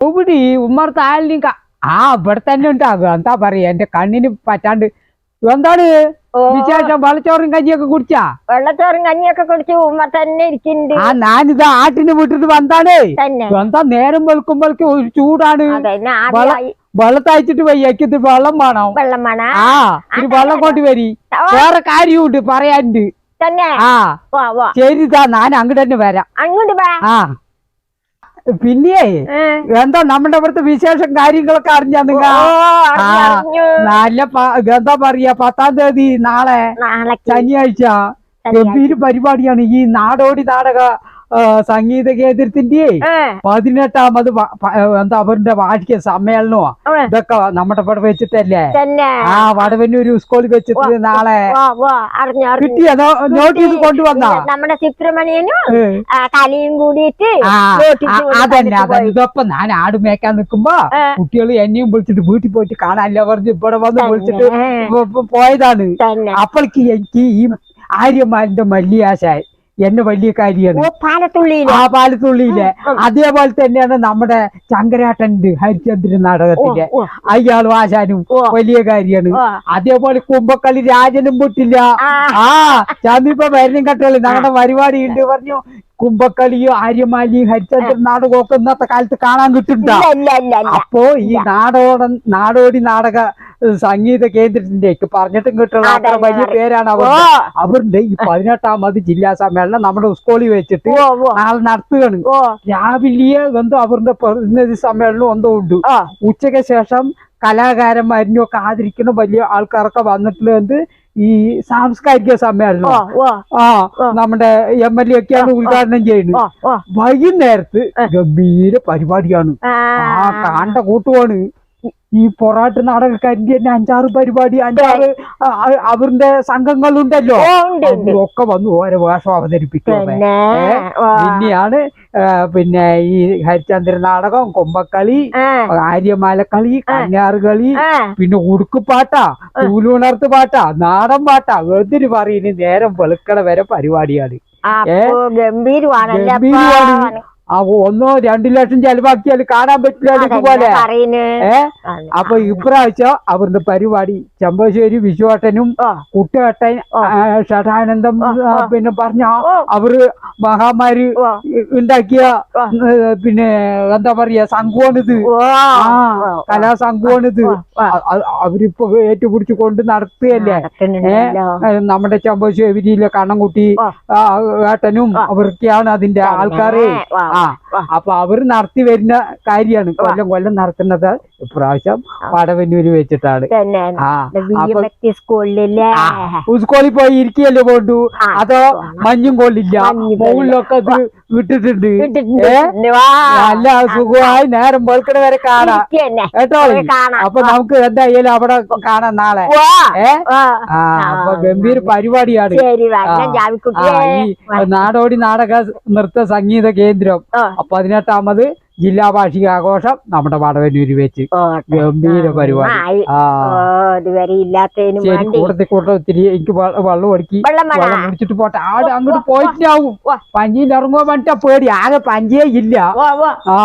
ഇവിടെ ഉമ്മർത്ത് ആലിനിക്ക ആ ഇവിടെ തന്നെ ഉണ്ടാകും എന്താ പറയാ? എന്റെ കണ്ണിന് പറ്റാണ്ട് എന്താണ്? വിശേഷം? വെള്ളച്ചോറും കഞ്ഞിയൊക്കെ കുടിച്ചാ? വെള്ളച്ചോറും കഞ്ഞിയൊക്കെ കുടിച്ച് ഉമ്മ തന്നെ ഇരിക്കുന്നുണ്ട്. ആ ഞാനിത് ആട്ടിന് വിട്ടിട്ട് വന്നാണ് എന്താ നേരം വെളുക്കുമ്പോഴേക്ക് ഒരു ചൂടാണ്. വെള്ളത്തയച്ചിട്ട് വയ്യക്കത് വെള്ളം വേണോ. വെള്ളം വേണ? ആ ഒരു വെള്ളം കൊണ്ട് വരി. വേറെ കാര്യമുണ്ട് പറയാനുണ്ട്. തന്നെ? ആ. ശരിതാ ഞാൻ അങ്ങോട്ട് തന്നെ വരാം. അങ്ങോട്ട് ആ. പിന്നെ? എന്താ നമ്മുടെ ഇവിടുത്തെ വിശേഷം കാര്യങ്ങളൊക്കെ അറിഞ്ഞാ നിങ്ങ. നല്ല എന്താ പറയാ പത്താം തീയതി നാളെ ശനിയാഴ്ച. ഗംഭീര പരിപാടിയാണ് ഈ നാടോടി നാടക സംഗീത കേന്ദ്രത്തിന്റെ പതിനെട്ടാമത് എന്താ അവരുടെ വാർഷിക സമ്മേളനമോ. ഇതൊക്കെ നമ്മുടെ ഇവിടെ വെച്ചിട്ടല്ലേ? ആ വടവന്നൂർ സ്കൂളിൽ വെച്ചിട്ട് നാളെ കിട്ടിയ? നോട്ടീസ് കൊണ്ടുവന്ന? നമ്മുടെ ചിത്രമണിയനും കലയും കൂടിയിട്ട് അതന്നെ അതന്നെ. ഇതൊപ്പം ഞാൻ ആട് മേക്കാൻ നിക്കുമ്പോ കുട്ടികൾ എന്നെയും വിളിച്ചിട്ട് വീട്ടിൽ പോയിട്ട് കാണാനില്ല പറഞ്ഞ് ഇവിടെ വന്ന് വിളിച്ചിട്ട് പോയതാണ്. അപ്പോഴേക്ക് എനിക്ക് ഈ ആര്യമാലിന്റെ മല്ലിയാശായി എന്നെ വലിയ കാര്യമാണ്. പാലത്തുള്ളിയിൽ. ആ പാലത്തുള്ളിയിലെ. അതേപോലെ തന്നെയാണ് നമ്മുടെ ചങ്കരാട്ടന്റെ ഹരിചന്ദ്രൻ നാടകത്തിന്റെ അയാളും ആശാനും വലിയ കാര്യമാണ്. അതേപോലെ കുമ്പക്കളി രാജനും പൊട്ടില്ല ആ. ചാമിപ്പ വരണം കട്ടോളി ഞങ്ങളുടെ പരിപാടി ഉണ്ട് പറഞ്ഞു. കുമ്പക്കളിയും ആര്യമാലിയും ഹരിചന്ദ്രൻ നാടകമൊക്കെ ഇന്നത്തെ കാലത്ത് കാണാൻ കിട്ടുന്നുണ്ടോ? അപ്പോ ഈ നാടോടൻ നാടോടി നാടക സംഗീത കേന്ദ്രത്തിന്റെ പറഞ്ഞിട്ടും കിട്ടുള്ള അത്ര വലിയ. പേരാണ് അവർ അവരുടെ ഈ പതിനെട്ടാമത് ജില്ലാ സമ്മേളനം നമ്മുടെ സ്കൂളിൽ വെച്ചിട്ട് നാളെ നടത്തുകയാണ്. രാവിലെ എന്തോ അവരുടെ പ്രതിനിധി സമ്മേളനം എന്തോ ഉണ്ട്. ഉച്ചയ്ക്ക് ഉച്ചയ്ക്ക് ശേഷം കലാകാരന്മാരിനും ഒക്കെ ആദരിക്കുന്ന വലിയ ആൾക്കാരൊക്കെ വന്നിട്ടുള്ളത് ഈ സാംസ്കാരിക സമ്മേളനം. ആ നമ്മുടെ എം എൽ എ ഒക്കെയാണ് ഉദ്ഘാടനം ചെയ്യുന്നത്. വൈകുന്നേരത്ത് ഗംഭീര പരിപാടിയാണ്. ആ കാണ്ട കൂട്ടുവാണ്. ഈ പൊറാട്ട് നാടകക്കാരിന്റെ തന്നെ അഞ്ചാറ് പരിപാടി അഞ്ചാറ് അവരുടെ സംഘങ്ങളുണ്ടല്ലോ. ഒക്കെ വന്നു ഓരോ വേഷം അവതരിപ്പിക്കും. പിന്നെ പിന്നെയാണ് പിന്നെ ഈ ഹരിചന്ദ്ര നാടകം കൊമ്പക്കളി ആര്യമാലക്കളി കന്യാറ് കളി ആ, പിന്നെ ഉടുക്കുപാട്ടാ തൂലുണർത്ത് പാട്ടാ നാടൻ പാട്ടാ എന്തിനു പറയുന്നത് നേരം വെളുക്കണ വരെ പരിപാടിയാണ്. ഗംഭീരമാണ്. ആ ഒന്നോ രണ്ടു ലക്ഷം ചെലവാക്കിയാൽ കാണാൻ പറ്റില്ല ഏ? അപ്പൊ ഇപ്രാവശ്യം അവരുടെ പരിപാടി ചെമ്പശ്ശേരി വിശ്വട്ടനും കുട്ടേട്ടൻ. ഷടാനന്ദം ആ. പിന്നെ പറഞ്ഞ അവർ മഹാമാരി ഉണ്ടാക്കിയ പിന്നെ എന്താ പറയാ സംഘമാണിത്. ആ. കലാസംഘമാണിത് അവരിപ്പോ ഏറ്റുപിടിച്ച് കൊണ്ട് നടത്തുകയല്ലേ? നമ്മുടെ ചെമ്പശ്ശേരിയിലെ കണ്ണൻകുട്ടി ഏട്ടനും. അവർക്കാണ് അതിന്റെ ആൾക്കാരെ. വാ, ആ. അപ്പൊ അവർ നടത്തി വരുന്ന കാര്യമാണ്. കൊല്ലം കൊല്ലം നടത്തുന്നത്. ഇപ്രാവശ്യം പടവന്നൂര് വെച്ചിട്ടാണ്. സ്കൂളിൽ പോയി ഇരിക്കുകയല്ലേ പോണ്ടു അതോ മഞ്ഞും കൊള്ളില്ല. മുകളിലൊക്കെ അത് ഇട്ടിട്ടുണ്ട് ഇട്ടിട്ടുണ്ട്. ഏ? വാ. നല്ല സുഖമായി നേരം വെളുക്കണ വരെ കാണാം. കേട്ടോ. അപ്പൊ നമുക്ക് എന്തായാലും അവിടെ കാണാം നാളെ. വാ. ഏ? ആ അപ്പൊ ഗംഭീര പരിപാടിയാണ്. ഈ നാടോടി നാടക നൃത്ത സംഗീത കേന്ദ്രം. പതിനെട്ടാമത് ജില്ലാ വാർഷിക ആഘോഷം നമ്മുടെ വടവന്നൂര് വെച്ച്. ഗംഭീര പരിപാടി. ശരി കൂട്ടത്തിൽ കൂട്ടം ഒത്തിരി എനിക്ക് വെള്ളം ഒടുക്കി. വെള്ളം കുടിച്ചിട്ട് പോട്ടെ. ആട് അങ്ങോട്ട് പോയിട്ടാവും പഞ്ചിന്റെ പഞ്ചിയിൽ ഇറങ്ങുമ്പോ മറ്റേ പേടി. ആകെ പഞ്ചേ ഇല്ല. ആ.